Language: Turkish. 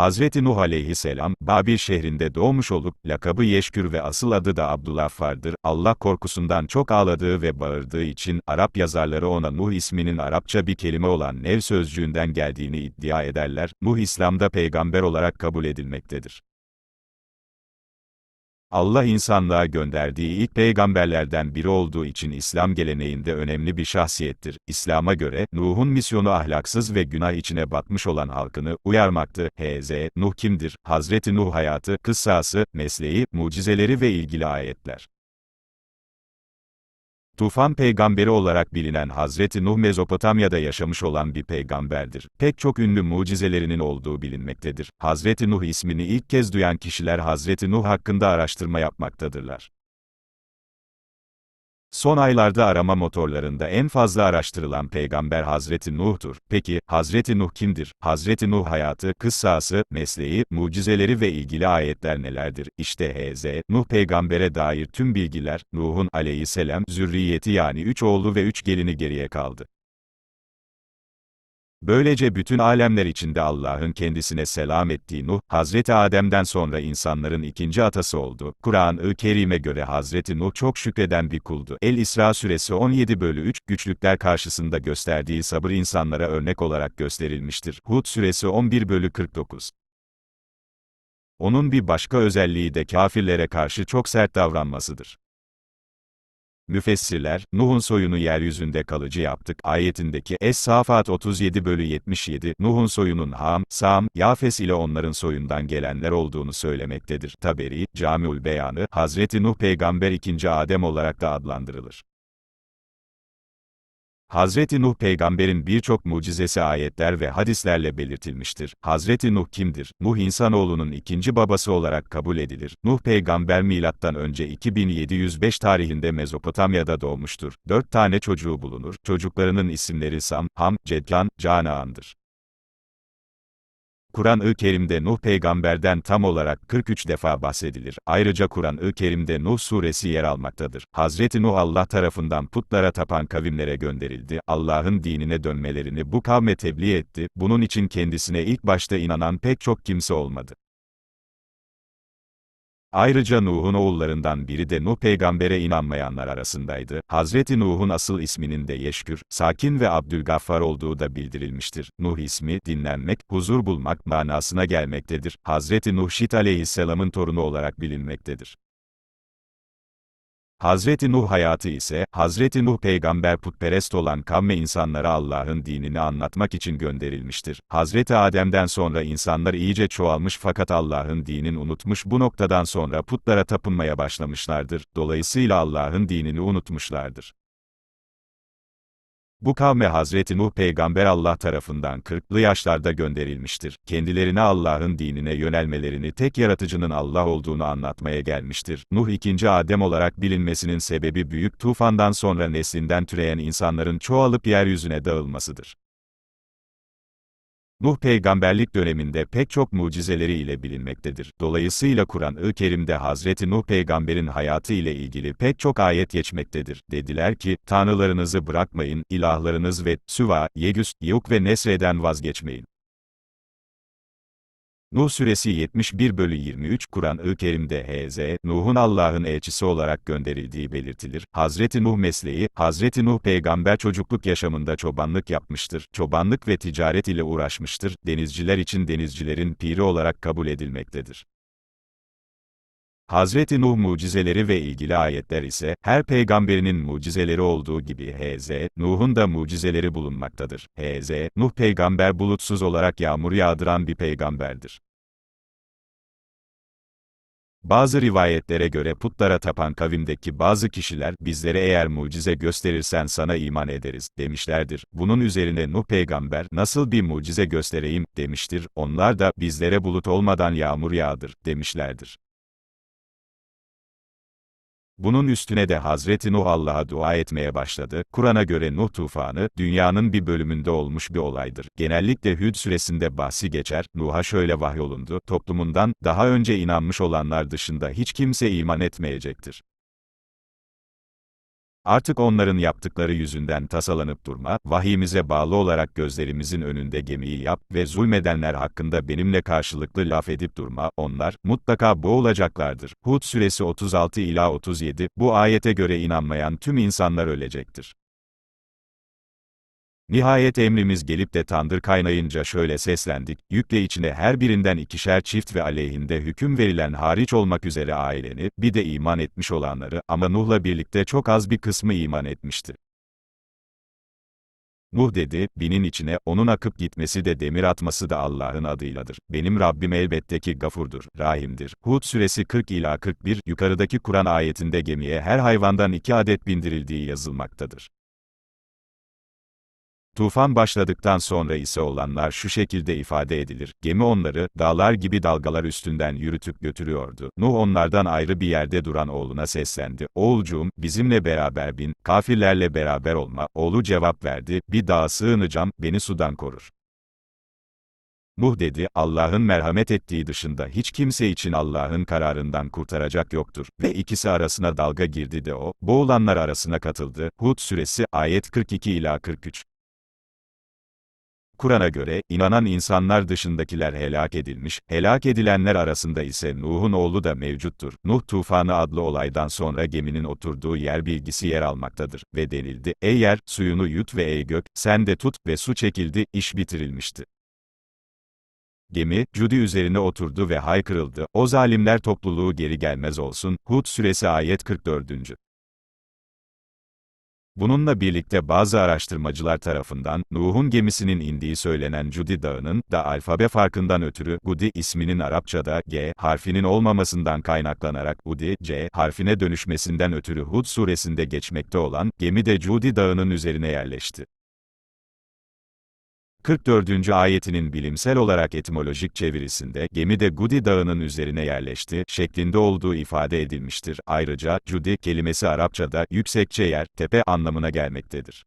Hazreti Nuh aleyhisselam, Babil şehrinde doğmuş olup, lakabı Yeşkür ve asıl adı da Abdülaffar'dır. Allah korkusundan çok ağladığı ve bağırdığı için, Arap yazarları ona Nuh isminin Arapça bir kelime olan Nev sözcüğünden geldiğini iddia ederler. Nuh İslam'da peygamber olarak kabul edilmektedir. Allah insanlığa gönderdiği ilk peygamberlerden biri olduğu için İslam geleneğinde önemli bir şahsiyettir. İslam'a göre, Nuh'un misyonu ahlaksız ve günah içine batmış olan halkını uyarmaktı. H.Z. Nuh kimdir? Hazreti Nuh hayatı, kıssası, mesleği, mucizeleri ve ilgili ayetler. Tufan peygamberi olarak bilinen Hazreti Nuh Mezopotamya'da yaşamış olan bir peygamberdir. Pek çok ünlü mucizelerinin olduğu bilinmektedir. Hazreti Nuh ismini ilk kez duyan kişiler Hazreti Nuh hakkında araştırma yapmaktadırlar. Son aylarda arama motorlarında en fazla araştırılan peygamber Hazreti Nuh'tur. Peki, Hazreti Nuh kimdir? Hazreti Nuh hayatı, kıssası, mesleği, mucizeleri ve ilgili ayetler nelerdir? İşte H.Z. Nuh peygambere dair tüm bilgiler, Nuh'un aleyhisselam zürriyeti yani üç oğlu ve üç gelini geriye kaldı. Böylece bütün alemler içinde Allah'ın kendisine selam ettiği Nuh, Hazreti Adem'den sonra insanların ikinci atası oldu. Kur'an-ı Kerim'e göre Hazreti Nuh çok şükreden bir kuldu. El-İsra suresi 17 bölü 3, güçlükler karşısında gösterdiği sabır insanlara örnek olarak gösterilmiştir. Hud suresi 11 bölü 49. Onun bir başka özelliği de kafirlere karşı çok sert davranmasıdır. Müfessirler, Nuh'un soyunu yeryüzünde kalıcı yaptık ayetindeki Es-Safat 37 bölü 77, Nuh'un soyunun Ham, Sam, Yafes ile onların soyundan gelenler olduğunu söylemektedir. Taberi, Camiul Beyanı, Hazreti Nuh peygamber ikinci Adem olarak da adlandırılır. Hazreti Nuh peygamberin birçok mucizesi ayetler ve hadislerle belirtilmiştir. Hazreti Nuh kimdir? Nuh insanoğlunun ikinci babası olarak kabul edilir. Nuh peygamber milattan önce 2705 tarihinde Mezopotamya'da doğmuştur. Dört tane çocuğu bulunur. Çocuklarının isimleri Sam, Ham, Cedkan, Canaan'dır. Kur'an-ı Kerim'de Nuh peygamberden tam olarak 43 defa bahsedilir. Ayrıca Kur'an-ı Kerim'de Nuh suresi yer almaktadır. Hazreti Nuh Allah tarafından putlara tapan kavimlere gönderildi. Allah'ın dinine dönmelerini bu kavme tebliğ etti. Bunun için kendisine ilk başta inanan pek çok kimse olmadı. Ayrıca Nuh'un oğullarından biri de Nuh peygambere inanmayanlar arasındaydı. Hazreti Nuh'un asıl isminin de Yeşkür, Sakin ve Abdülgaffar olduğu da bildirilmiştir. Nuh ismi, dinlenmek, huzur bulmak manasına gelmektedir. Hazreti Nuh Şit aleyhisselamın torunu olarak bilinmektedir. Hazreti Nuh hayatı ise, Hazreti Nuh peygamber putperest olan kavme insanlara Allah'ın dinini anlatmak için gönderilmiştir. Hazreti Adem'den sonra insanlar iyice çoğalmış fakat Allah'ın dinini unutmuş bu noktadan sonra putlara tapınmaya başlamışlardır. Dolayısıyla Allah'ın dinini unutmuşlardır. Bu kavme Hazreti Nuh peygamber Allah tarafından 40'lı yaşlarda gönderilmiştir. Kendilerine Allah'ın dinine yönelmelerini tek yaratıcının Allah olduğunu anlatmaya gelmiştir. Nuh ikinci Adem olarak bilinmesinin sebebi büyük tufandan sonra neslinden türeyen insanların çoğalıp yeryüzüne dağılmasıdır. Nuh peygamberlik döneminde pek çok mucizeleri ile bilinmektedir. Dolayısıyla Kur'an-ı Kerim'de Hazreti Nuh peygamberin hayatı ile ilgili pek çok ayet geçmektedir. Dediler ki, tanrılarınızı bırakmayın, ilahlarınız ve, Süva, Yegüs, Yevuk ve Nesre'den vazgeçmeyin. Nuh suresi 71 bölü 23 Kur'an-ı Kerim'de H.Z. Nuh'un Allah'ın elçisi olarak gönderildiği belirtilir. Hazreti Nuh mesleği, Hazreti Nuh peygamber çocukluk yaşamında çobanlık yapmıştır. Çobanlık ve ticaret ile uğraşmıştır. Denizciler için denizcilerin piri olarak kabul edilmektedir. Hazreti Nuh mucizeleri ve ilgili ayetler ise, her peygamberinin mucizeleri olduğu gibi H.Z. Nuh'un da mucizeleri bulunmaktadır. H.Z. Nuh peygamber bulutsuz olarak yağmur yağdıran bir peygamberdir. Bazı rivayetlere göre putlara tapan kavimdeki bazı kişiler, bizlere eğer mucize gösterirsen sana iman ederiz, demişlerdir. Bunun üzerine Nuh peygamber, nasıl bir mucize göstereyim, demiştir. Onlar da, bizlere bulut olmadan yağmur yağdır, demişlerdir. Bunun üstüne de Hazreti Nuh Allah'a dua etmeye başladı. Kur'an'a göre Nuh tufanı, dünyanın bir bölümünde olmuş bir olaydır. Genellikle Hüd süresinde bahsi geçer, Nuh'a şöyle vahyolundu, toplumundan, daha önce inanmış olanlar dışında hiç kimse iman etmeyecektir. Artık onların yaptıkları yüzünden tasalanıp durma, vahyimize bağlı olarak gözlerimizin önünde gemiyi yap ve zulmedenler hakkında benimle karşılıklı laf edip durma, onlar, mutlaka boğulacaklardır. Hud suresi 36 ila 37, bu ayete göre inanmayan tüm insanlar ölecektir. Nihayet emrimiz gelip de tandır kaynayınca şöyle seslendik, yükle içine her birinden ikişer çift ve aleyhinde hüküm verilen hariç olmak üzere aileni, bir de iman etmiş olanları, ama Nuh'la birlikte çok az bir kısmı iman etmişti. Nuh dedi, binin içine, onun akıp gitmesi de demir atması da Allah'ın adıyladır. Benim Rabbim elbette ki gafurdur, rahimdir. Hud suresi 40 ila 41, yukarıdaki Kur'an ayetinde gemiye her hayvandan iki adet bindirildiği yazılmaktadır. Tufan başladıktan sonra ise olanlar şu şekilde ifade edilir. Gemi onları, dağlar gibi dalgalar üstünden yürütüp götürüyordu. Nuh onlardan ayrı bir yerde duran oğluna seslendi. Oğulcuğum, bizimle beraber bin, kafirlerle beraber olma. Oğlu cevap verdi, bir dağa sığınacağım, beni sudan korur. Nuh dedi, Allah'ın merhamet ettiği dışında hiç kimse için Allah'ın kararından kurtaracak yoktur. Ve ikisi arasına dalga girdi de o, boğulanlar arasına katıldı. Hud suresi, ayet 42 ila 43. Kur'an'a göre, inanan insanlar dışındakiler helak edilmiş, helak edilenler arasında ise Nuh'un oğlu da mevcuttur. Nuh tufanı adlı olaydan sonra geminin oturduğu yer bilgisi yer almaktadır. Ve denildi, ey yer, suyunu yut ve ey gök, sen de tut, ve su çekildi, iş bitirilmişti. Gemi, Cudi üzerine oturdu ve haykırıldı, o zalimler topluluğu geri gelmez olsun, Hud suresi ayet 44. Bununla birlikte bazı araştırmacılar tarafından, Nuh'un gemisinin indiği söylenen Cudi Dağı'nın, da alfabe farkından ötürü, Gudi isminin Arapçada, G harfinin olmamasından kaynaklanarak, Udi, C harfine dönüşmesinden ötürü Hud suresinde geçmekte olan, gemi de Cudi Dağı'nın üzerine yerleşti. 44. ayetinin bilimsel olarak etimolojik çevirisinde, gemi de Gudi dağının üzerine yerleşti, şeklinde olduğu ifade edilmiştir. Ayrıca, Cudi kelimesi Arapçada, yüksekçe yer, tepe anlamına gelmektedir.